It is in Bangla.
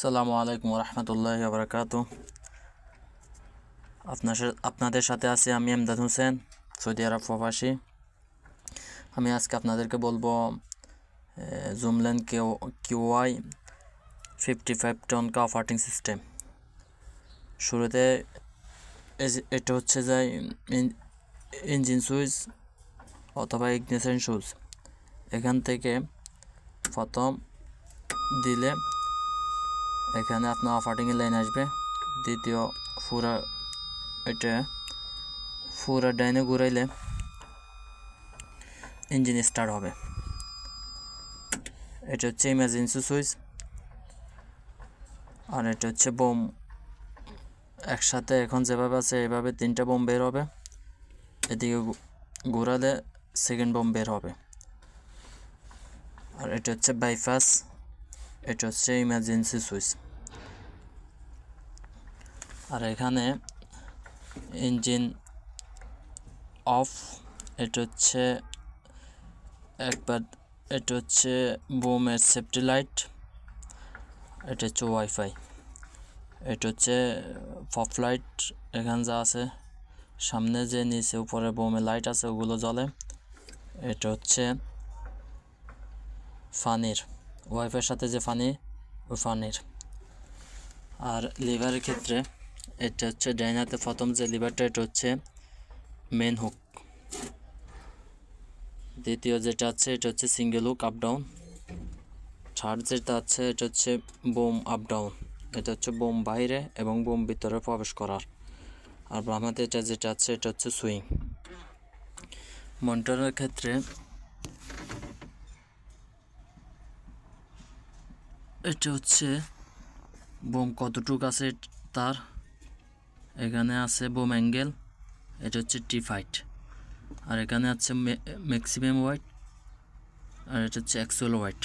আসসালামু আলাইকুম রহমতুল্লাহ বারকাত আপনার আপনাদের সাথে আছি আমি এমদাদ হোসেন, সৌদি আরব প্রবাসী। আমি আজকে আপনাদেরকে বলব Zoomlion Q Q I fifty five ton কা অপারেটিং সিস্টেম। শুরুতে এটা হচ্ছে যে ইঞ্জিন সুইচ অথবা ইগনিশন সুইচ। এখান থেকে প্রথম দিলে এখানে আপনার অপারেটিংয়ের লাইন আসবে। দ্বিতীয় পুরা এটা পুরা ডাইনে ঘুরাইলে ইঞ্জিন স্টার্ট হবে। এটা হচ্ছে ইমার্জেন্সি সুইচ আর এটা হচ্ছে বোম একসাথে এখন যেভাবে আছে, এভাবে তিনটা বোম বের হবে। এদিকে ঘোরালে সেকেন্ড বোম বের হবে। আর এটা হচ্ছে বাইপাস এটা হচ্ছে ইমার্জেন্সি সুইচ আর এখানে ইঞ্জিন অফ এটা হচ্ছে একবার, এটা হচ্ছে বোমের সেফটি লাইট এটা হচ্ছে ওয়াইফাই এটা হচ্ছে পপ লাইট এখানে যা আছে, সামনে যে নিচে উপরে বোমে লাইট আছে, ওগুলো জ্বলে, এটা হচ্ছে ফানির ওয়াইফাইয়ের সাথে যে ফানি ওই ফানির। আর লিভারের ক্ষেত্রে এটা হচ্ছে ডাইনাতে প্রথম যে লিভারটা, এটা হচ্ছে মেন হুক দ্বিতীয় যেটা আছে, এটা হচ্ছে single hook up down third যেটা আছে, এটা হচ্ছে বোম আপ ডাউন এটা হচ্ছে বোম বাইরে এবং বোম ভিতরে প্রবেশ করার। আর বামাতে এটা যেটা আছে, এটা হচ্ছে সুইং মনিটরের ক্ষেত্রে এটা হচ্ছে বোম, কতটুক আছে তার? এখানে আছে বোম অ্যাঙ্গেল, এটা হচ্ছে টি ফাইট। আর এখানে আছে ম্যাক্সিমাম ওয়াইট, আর এটা হচ্ছে অ্যাক্সুয়াল ওয়াইট।